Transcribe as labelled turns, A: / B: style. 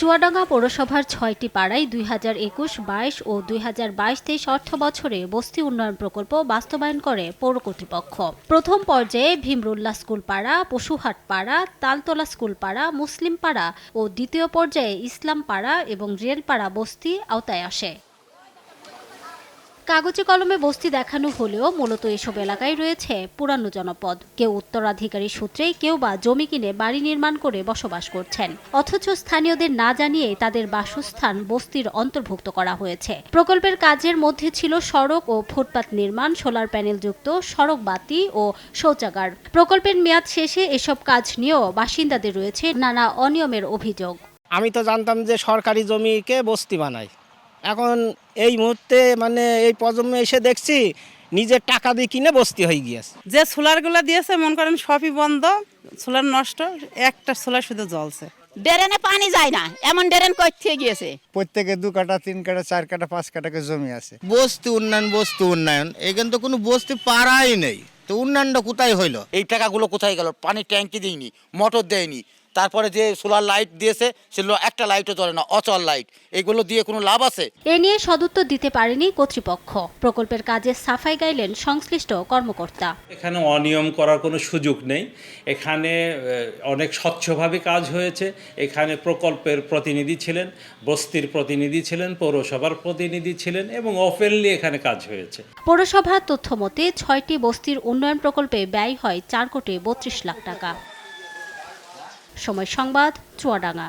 A: চুয়াডাঙ্গা পৌরসভার ছয়টি পাড়ায় দুই হাজার একুশ, বাইশ ও দুই হাজার বাইশ তেইশ অর্থ বছরে বস্তি উন্নয়ন প্রকল্প বাস্তবায়ন করে পৌর কর্তৃপক্ষ। প্রথম পর্যায়ে ভীমরুল্লাহ স্কুল পাড়া, পশুহাট পাড়া, তালতলা স্কুল পাড়া, মুসলিম পাড়া ও দ্বিতীয় পর্যায়ে ইসলাম পাড়া এবং রেলপাড়া বস্তি আওতায় আসে। কাগজে কলমে বস্তি দেখানো হলেও মূলত এসব এলাকায় রয়েছে পুরানো জনপদ। কেউ উত্তরাধিকারী সূত্রেই কেউ বা জমি কিনে বাড়ি নির্মাণ করে বসবাস করছেন। অথচ স্থানীয়দের না জানিয়ে তাদের বাসস্থান বস্তির অন্তর্ভুক্ত করা হয়েছে। প্রকল্পের কাজের মধ্যে ছিল সড়ক ও ফুটপাত নির্মাণ, সোলার প্যানেলযুক্ত সড়ক বাতি ও শৌচাগার। প্রকল্পের মেয়াদ শেষে এসব কাজ নিয়েও বাসিন্দাদের রয়েছে নানা অনিয়মের অভিযোগ।
B: আমি তো জানতাম যে সরকারি জমিকে বস্তি বানায়। এখন এই মুহূর্তে মানে এই প্রজন্মে এসে দেখছি নিজের টাকা দিয়ে কিনে বস্তি হয়ে গিয়েছে।
C: যে সোলারগুলো দিয়েছে মনে করেন সবই বন্ধ সোলার নষ্ট একটা সোলার শুধু জ্বলছে।
D: ড্রেনে পানি যায় না এমন ড্রেন করতে গিয়েছে?
E: প্রত্যেকে দু কাটা তিন কাটা চার কাটা পাঁচ কাটাকে জমি আছে।
F: বস্তি উন্নয়ন বস্তু উন্নয়ন এখানে তো কোনো বস্তি পাড়াই নেই। তো উন্নয়নটা কোথায় হইল?
G: এই টাকাগুলো কোথায় গেল? পানির ট্যাঙ্কি দিইনি মোটর দেয়নি তারপরে যে সোলার লাইট দিয়েছে সেগুলো একটা লাইটও জ্বলে না অচল লাইট। এগুলো দিয়ে কোনো লাভ আছে?
A: এ নিয়ে সদুত্তর দিতে পারেনি কর্তৃপক্ষ। প্রকল্পের কাজে সাফাই গাইলেন সংশ্লিষ্ট কর্মকর্তা।
H: এখানে অনিয়ম করার কোনো সুযোগ নেই। এখানে অনেক স্বচ্ছভাবে কাজ হয়েছে। এখানে প্রকল্পের প্রতিনিধি ছিলেন বস্তির প্রতিনিধি ছিলেন পৌরসভার প্রতিনিধি ছিলেন এবং ওপেনলি এখানে কাজ হয়েছে।
A: পৌরসভার তথ্য মতে ছয়টি বস্তির উন্নয়ন প্রকল্পে ব্যয় হয় চার কোটি বত্রিশ লাখ টাকা। সময় সংবাদ চুয়াডাঙ্গা।